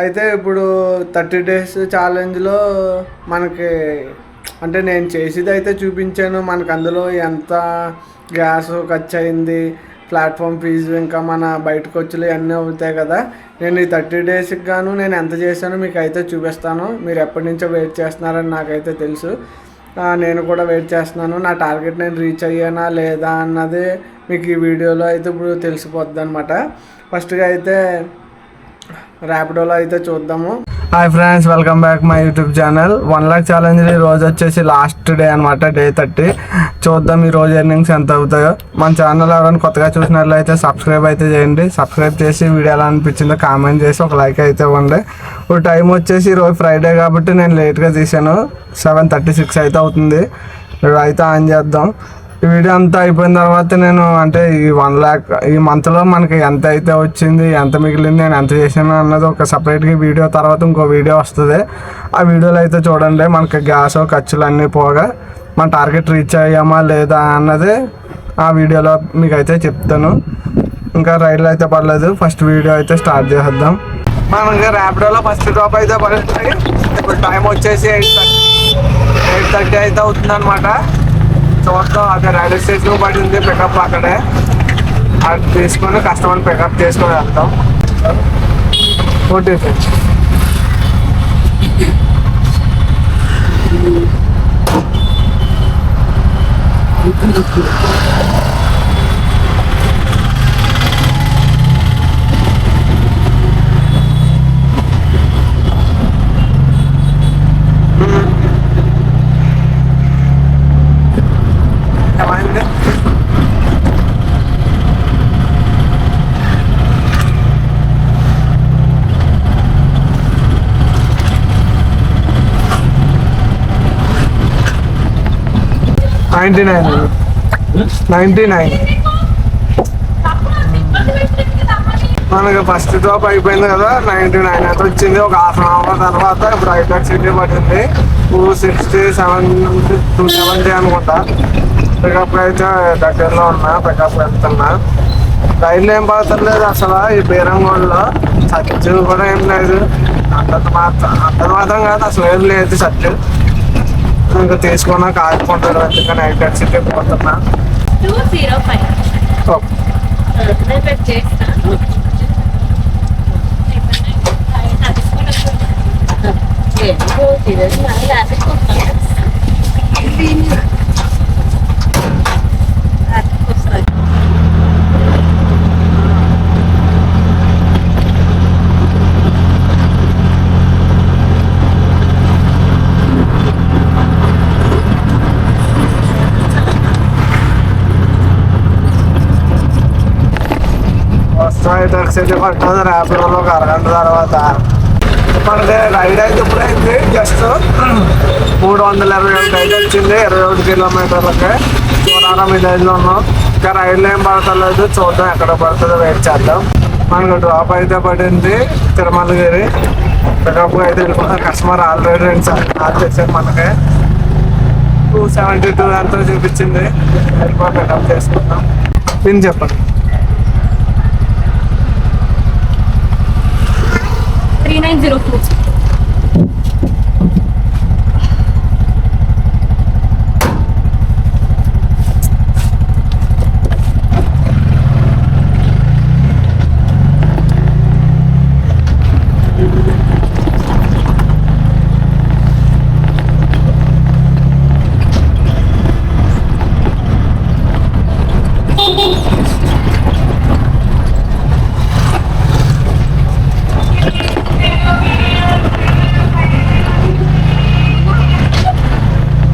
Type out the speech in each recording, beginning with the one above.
అయితే ఇప్పుడు thirty days ఛాలెంజ్లో మనకి అంటే నేను చేసేది అయితే చూపించాను. మనకు అందులో ఎంత గ్యాస్ ఖర్చు అయింది ప్లాట్ఫామ్ ఫీజు ఇంకా మన బయట ఖర్చులు ఇవన్నీ అవుతాయి కదా. నేను ఈ థర్టీ డేస్కి గాను నేను ఎంత చేశానో మీకు అయితే చూపిస్తాను. మీరు ఎప్పటి నుంచో వెయిట్ చేస్తున్నారని నాకైతే తెలుసు. నేను కూడా వెయిట్ చేస్తున్నాను. నా టార్గెట్ నేను రీచ్ అయ్యానా లేదా అన్నది మీకు ఈ వీడియోలో అయితే ఇప్పుడు తెలిసిపోద్ది అనమాట ఫస్ట్గా అయితే ర్యాపిడోలో అయితే చూద్దాము. Hi friends welcome back my YouTube channel one lakh challenge ఈ రోజు వచ్చేసి లాస్ట్ డే అనమాట డే థర్టీ చూద్దాం ఈ రోజు ఎర్నింగ్స్ ఎంత అవుతాయో. మన ఛానల్ ఎవరైనా కొత్తగా చూసినట్లయితే సబ్స్క్రైబ్ అయితే చేయండి. సబ్స్క్రైబ్ చేసి వీడియో ఎలా అనిపించిందో కామెంట్ చేసి ఒక లైక్ అయితే ఇవ్వండి. ఇప్పుడు టైం వచ్చేసి ఈరోజు ఫ్రైడే కాబట్టి నేను లేట్గా తీసాను. సెవెన్ థర్టీ సిక్స్ అయితే అవుతుంది. ఇప్పుడు అయితే ఆన్ చేద్దాం. వీడియో అంతా అయిపోయిన తర్వాత నేను అంటే ఈ వన్ ల్యాక్ ఈ మంత్లో మనకి ఎంత అయితే వచ్చింది ఎంత మిగిలింది నేను ఎంత చేశాను అన్నది ఒక సపరేట్గా వీడియో తర్వాత ఇంకో వీడియో వస్తుంది. ఆ వీడియోలో అయితే చూడండి మనకి గ్యాస్ ఖర్చులు అన్నీ పోగా మన టార్గెట్ రీచ్ అయ్యామా లేదా అన్నది ఆ వీడియోలో మీకు అయితే చెప్తాను. ఇంకా రైడ్లు అయితే పడలేదు ఫస్ట్ వీడియో అయితే స్టార్ట్ చేసేద్దాం. మనకి ర్యాపిడోలో ఫస్ట్ డ్రాప్ అయితే పడుతుంది ఇప్పుడు టైం వచ్చేసి ఎయిట్ థర్టీ ఎయిట్ థర్టీ అయితే అవుతుంది అనమాట చూద్దాం అక్కడ రైల్వే స్టేషన్ పడింది పికప్ అక్కడే. అది తీసుకొని కస్టమర్ పికప్ చేసుకొని వెళ్తాం. ఓకే సార్ ఏమైంది నైంటీ నైన్. Ninety nine. మనకి ఫస్ట్ డ్రాప్ అయిపోయింది కదా నైంటీ నైన్. అయితే వచ్చింది ఒక హాఫ్ అన్ అవర్ తర్వాత ఇప్పుడు హైటెక్ సిటీ పడింది. Two sixty seven two seventy అనుకుంటా. పికప్ అయితే దగ్గరలో ఉన్నా పికప్ వెళ్తున్నా. రైలు ఏం పడతలేదు అసలు ఈ బీరంగోళ్ళలో సత్యం కూడా ఏం లేదు. అంతంత మాత్రం అంత మాత్రం కాదు అసలు ఏం లేదు సత్యం ఇంకా తీసుకున్నా కాదుకుంటారు అందుకని హైటెక్ సిటీ పోతున్నా. Two zero five. చేస్తాను. వస్తా హైటెక్ సిటీ పడుతుంది ఒక అరగంట తర్వాత. అంటే రైడ్ అయితే ఇప్పుడు జస్ట్ మూడు వందల ఇరవై ఒకటి అయితే వచ్చింది ఇరవై ఒకటి కిలోమీటర్లకి. చూడాలా విలేజ్లో ఉన్నాం. ఇంకా రైళ్ళు ఏం పడతలేదు చూద్దాం ఎక్కడ పడుతుందో వెయిట్ చేద్దాం. మనకు డ్రాప్ అయితే పడింది తిరుమలగిరి. పికప్ అయితే వెళ్ళిపోతాం కస్టమర్ ఆల్రెడీ రెండు సార్లు కాల్ చేశారు మనకి. టూ సెవెంటీ టూ ఎంతో చూపించింది. వెళ్ళిపోయి పికప్ చేసుకుందాం. నేను చెప్పండి. త్రీ నైన్ జీరో టూ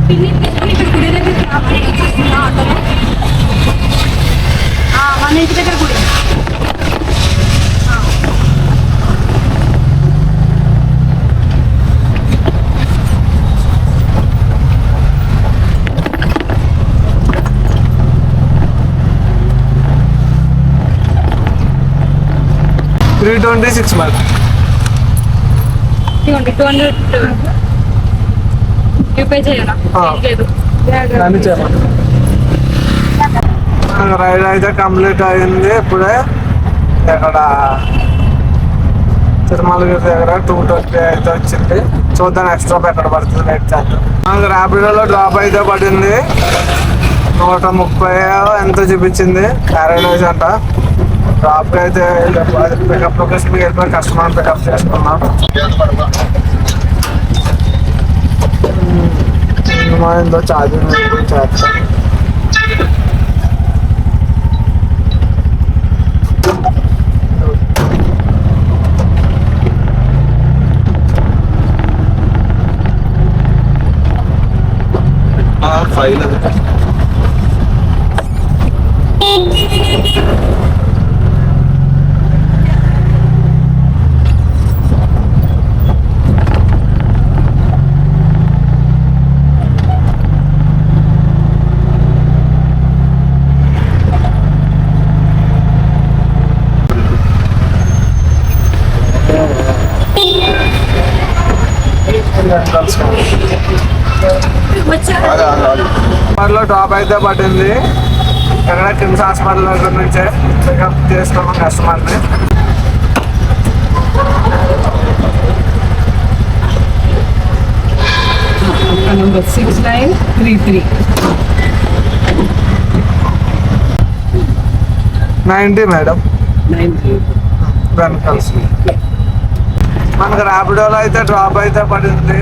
పిన్ని పిన్ని ఇక్కడ గుడి దగ్గర రావాలి ఆటోలో మన ఇంటి దగ్గర గుడి త్రీ ట్వంటీ సిక్స్ మరి ఇదిగోండి టూ హండ్రెడ్ యూపే చేయనా ఆ. లేదు. దాన్ని చేయమని రైడ్ అయితే కంప్లీట్ అయింది ఇప్పుడే. ఇక్కడ తిరుమలగిరి దగ్గర టూ ట్వంటీ అయితే వచ్చింది. చూద్దాం ఎక్స్ట్రా ఎక్కడ పడుతుంది రేట్ చేద్దాం మనకు ర్యాపిడోలో డ్రాప్ అయితే పడింది. నూట ముప్పై ఎంత చూపించింది? ప్యారడైజ్ అంట. డ్రాప్ అయితే పికప్ లొకేషన్కి వెళ్ళిపోయి కస్టమర్ పికప్ చేసుకున్నాం సినిమా ఎంతో ఛార్జింగ్ చేస్తాం ఫైల్ వచ్చా హాస్పిటల్లో డ్రాప్ అయితే పడింది ఎక్కడ కిమ్స్ హాస్పిటల్ దగ్గర నుంచే పికప్ చేసుకున్నాం కస్టమర్ని. Number six nine three three. Ninety madam. Three. వెనకల్స్ మనకు ర్యాపిడోలో అయితే డ్రాప్ అయితే పడింది.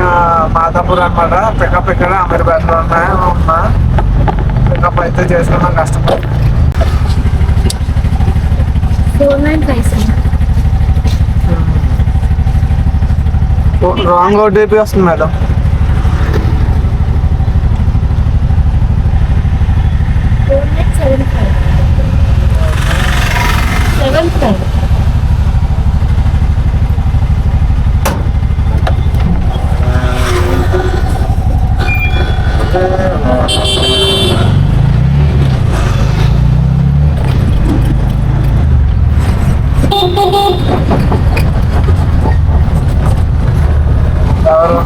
ఆ, మాదాపూర్ అనమాట పికప్ ఇక్కడ అమీర్పేటలో ఉన్నాయి. ఉన్నా. పికప్ అయితే చేసుకున్నాం సెవెన్ రాంగ్ ఓటీపీ వస్తుంది madam four nine seven five seven five ఎవరు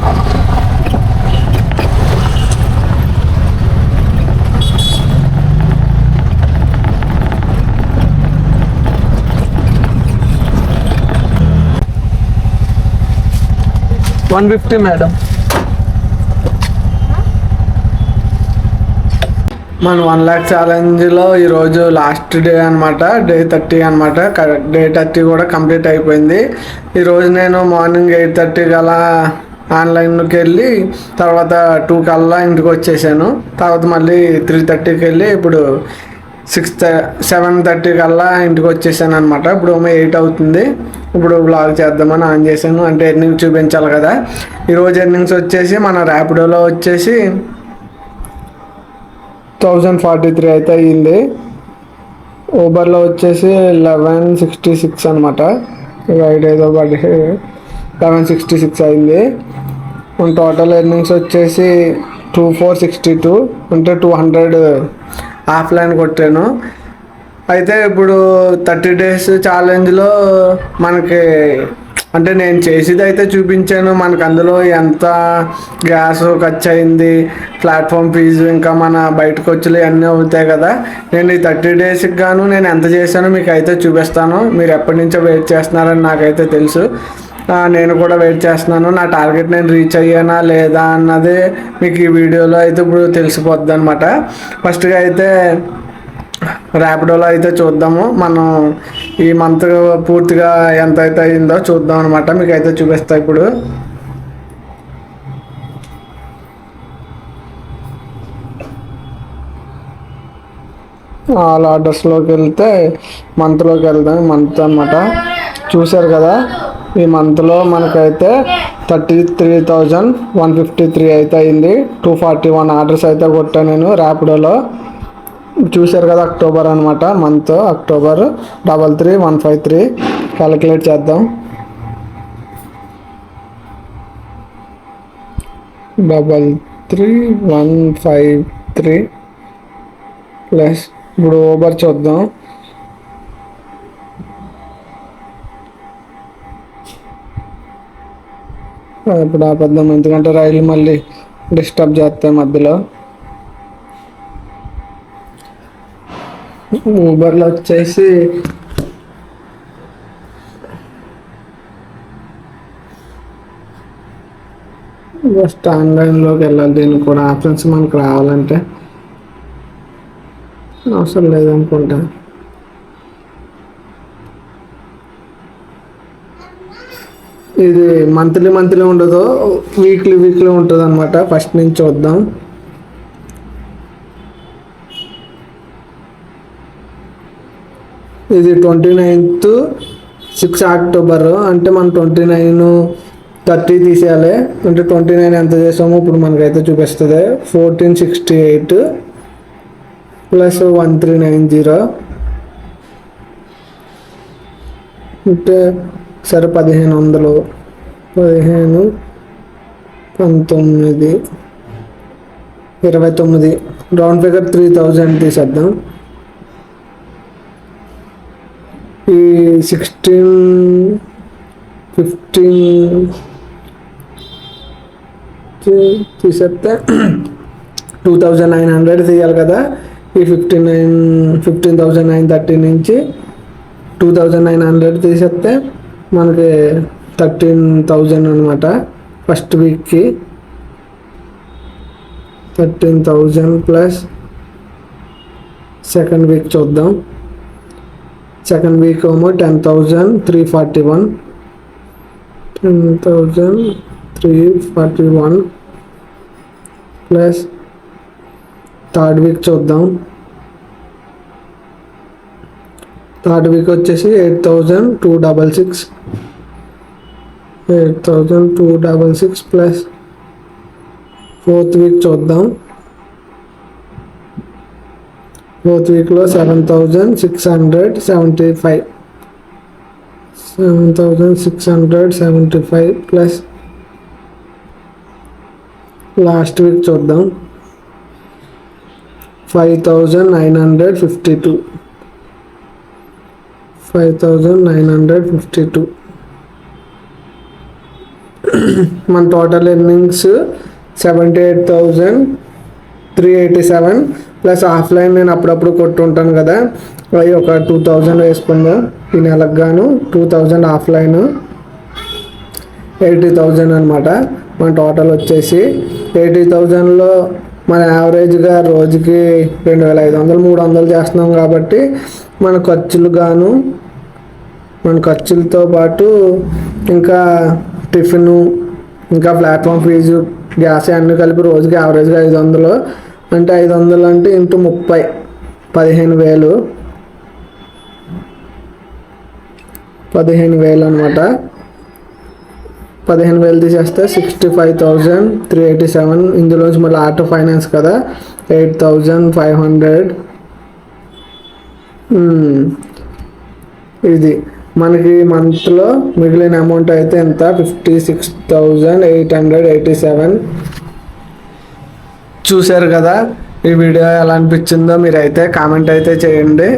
వన్ ఫిఫ్టీ మేడం. మన వన్ ల్యాక్ ఛాలెంజ్లో ఈరోజు లాస్ట్ డే అనమాట డే థర్టీ అనమాట డే థర్టీ కూడా కంప్లీట్ అయిపోయింది. ఈరోజు నేను మార్నింగ్ ఎయిట్ థర్టీ గల ఆన్లైన్లోకి వెళ్ళి తర్వాత టూ కల్లా ఇంటికి వచ్చేసాను. తర్వాత మళ్ళీ త్రీ థర్టీకి వెళ్ళి ఇప్పుడు సిక్స్ సెవెన్ థర్టీ కల్లా ఇంటికి వచ్చేసాను అనమాట ఇప్పుడు ఎయిట్ అవుతుంది. ఇప్పుడు బ్లాగ్ చేద్దామని ఆన్ చేశాను. అంటే ఎర్నింగ్స్ చూపించాలి కదా. ఈరోజు ఎర్నింగ్స్ వచ్చేసి మన ర్యాపిడోలో వచ్చేసి థౌజండ్ ఫార్టీ త్రీ అయితే అయ్యింది. ఊబర్లో వచ్చేసి లెవెన్ సిక్స్టీ సిక్స్ అనమాట రైడ్ ఏదో పడి లెవెన్ సిక్స్టీ సిక్స్ అయింది టోటల్ ఎర్నింగ్స్ వచ్చేసి టూ ఫోర్ సిక్స్టీ టూ. అంటే టూ హండ్రెడ్ ఆఫ్లైన్ కొట్టాను. అయితే ఇప్పుడు థర్టీ డేస్ ఛాలెంజ్లో మనకి అంటే నేను చేసేది అయితే చూపించాను. మనకు అందులో ఎంత గ్యాస్ ఖర్చు అయింది ప్లాట్ఫామ్ ఫీజు ఇంకా మన బయట ఖర్చులు అన్నీ అవుతాయి కదా. నేను ఈ థర్టీ డేస్కి గాను నేను ఎంత చేశానో మీకు అయితే చూపిస్తాను. మీరు ఎప్పటి నుంచో వెయిట్ చేస్తున్నారని నాకైతే తెలుసు. నేను కూడా వెయిట్ చేస్తున్నాను. నా టార్గెట్ నేను రీచ్ అయ్యానా లేదా అన్నది మీకు ఈ వీడియోలో అయితే ఇప్పుడు తెలిసిపోద్ది అనమాట ఫస్ట్గా అయితే ర్యాపిడోలో అయితే చూద్దాము. మనం ఈ మంత్ పూర్తిగా ఎంత అయితే అయిందో చూద్దాం అనమాట మీకు అయితే చూపిస్తా ఇప్పుడు. ఆల్ ఆర్డర్స్లోకి వెళ్తే మంత్లోకి వెళ్దాం. మంత్ అనమాట చూశారు కదా? ఈ మంత్లో మనకైతే thirty three thousand one fifty three అయితే అయింది. టూ ఫార్టీ వన్ ఆర్డర్స్ అయితే కొట్టాను నేను ర్యాపిడోలో చూశారు కదా అక్టోబర్ అనమాట month October double three one five three calculate చేద్దాం. Double three one five three plus ఇప్పుడు ఓబర్ చూద్దాం. ఇప్పుడు ఆపద్దాం ఎందుకంటే రైలు మళ్ళీ డిస్టర్బ్ చేస్తాయి మధ్యలో. ఊబర్లో వచ్చేసి జస్ట్ ఆన్లైన్లోకి వెళ్ళాలి. దీనికి కూడా ఆప్షన్స్ మనకు రావాలంటే. అవసరం లేదనుకుంటా ఇది మంత్లీ మంత్లీ ఉండదు. వీక్లీ వీక్లీ ఉంటుంది అనమాట ఫస్ట్ నుంచి చూద్దాం. ఇది ట్వంటీ నైన్త్ సిక్స్ అక్టోబర్ అంటే మనం ట్వంటీ నైన్ థర్టీ తీసేయాలి. అంటే ట్వంటీ నైన్ ఎంత చేసామో ఇప్పుడు మనకైతే చూపిస్తుంది. Fourteen sixty eight plus one three nine zero అంటే సరే పదిహేను వందలు. పదిహేను పంతొమ్మిది ఇరవై తొమ్మిది. రౌండ్ ఫిగర్ త్రీ థౌజండ్ తీసేద్దాం. ఈ సిక్స్టీన్ ఫిఫ్టీన్ తీసేస్తే టూ థౌజండ్ నైన్ హండ్రెడ్ తీయాలి కదా. ఈ fifteen nine fifteen thousand nine thirty నుంచి టూ థౌజండ్ నైన్ హండ్రెడ్ తీసేస్తే మనకి థర్టీన్ థౌజండ్ అనమాట ఫస్ట్ వీక్కి. Thirteen thousand plus second week చూద్దాం. సెకండ్ వీక్ ఏమో ten thousand three forty one. Ten thousand three forty one plus third week చూద్దాం. Third week వచ్చేసి eight thousand two double six. Eight thousand two double six plus fourth week చూద్దాం. Fourth వీక్లో seven thousand six hundred seventy five seven thousand six hundred seventy five plus last week చూద్దాం. Five thousand nine hundred fifty two five thousand nine hundred fifty two మన total earnings seventy eight thousand three eighty seven plus offline నేను అప్పుడప్పుడు కొట్టుంటాను కదా. అవి ఒక two thousand వేసుకుందాం. ఈ నెలకు గాను two thousand offline eighty thousand అనమాట మన టోటల్ వచ్చేసి ఎయిటీ థౌజండ్లో మన యావరేజ్గా రోజుకి రెండు వేల ఐదు వందలు మూడు వందలు చేస్తున్నాం కాబట్టి మన ఖర్చులు గాను మన ఖర్చులతో పాటు ఇంకా టిఫిను ఇంకా ప్లాట్ఫామ్ ఫీజు గ్యాస్ అన్నీ కలిపి రోజుకి యావరేజ్గా ఐదు వందలు అంటే ఐదు వందలు అంటే ఇంటూ ముప్పై పదిహేను వేలు. పదిహేను వేలు అనమాట పదిహేను వేలు తీసేస్తే sixty five thousand three eighty seven. ఇందులోంచి మళ్ళీ ఆటో ఫైనాన్స్ కదా ఎయిట్ థౌజండ్ ఫైవ్ హండ్రెడ్. ఇది. మనకి మంత్లో మిగిలిన అమౌంట్ అయితే ఎంత? Fifty six thousand eight hundred eighty seven చూశారు కదా? ఈ వీడియో ఎలా అనిపించిందో మీరైతే కామెంట్ అయితే చేయండి.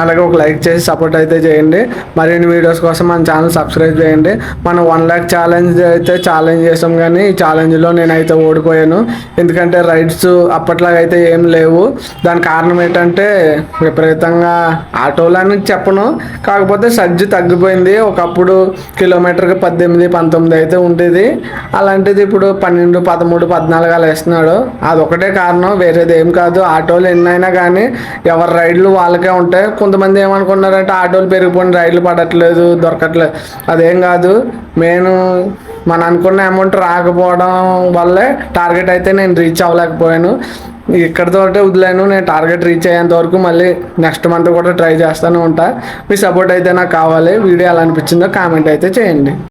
అలాగే ఒక లైక్ చేసి సపోర్ట్ అయితే చేయండి. మరిన్ని వీడియోస్ కోసం మన ఛానల్ సబ్స్క్రైబ్ చేయండి. మనం వన్ ల్యాక్ ఛాలెంజ్ అయితే ఛాలెంజ్ చేసాం కానీ ఈ ఛాలెంజ్లో నేనైతే ఓడిపోయాను. ఎందుకంటే రైడ్స్ అప్పట్లాగైతే అయితే ఏం లేవు. దాని కారణం ఏంటంటే విపరీతంగా ఆటోలని చెప్పను. కాకపోతే సజ్జు తగ్గిపోయింది. ఒకప్పుడు కిలోమీటర్కి పద్దెనిమిది పంతొమ్మిది అయితే ఉండేది. అలాంటిది ఇప్పుడు పన్నెండు పదమూడు పద్నాలుగు అలా వేస్తున్నాడు. అదొకటే కారణం. వేరేది ఏం కాదు. ఆటోలు ఎన్నైనా కానీ ఎవరి రైడ్లు వాళ్ళకే ఉంటాయి. కొంతమంది ఏమనుకున్నారంటే ఆటోలు పెరిగిపోయిన రైడ్లు పడట్లేదు దొరకట్లేదు. అదేం కాదు. నేను మన అనుకున్న అమౌంట్ రాకపోవడం వల్లే టార్గెట్ అయితే నేను రీచ్ అవ్వలేకపోయాను. ఇక్కడితోటే వదిలేను. నేను టార్గెట్ రీచ్ అయ్యేంత వరకు మళ్ళీ నెక్స్ట్ మంత్ కూడా ట్రై చేస్తూనే ఉంటా. మీ సపోర్ట్ అయితే నాకు కావాలి. వీడియో ఎలా అనిపించిందో కామెంట్ అయితే చేయండి.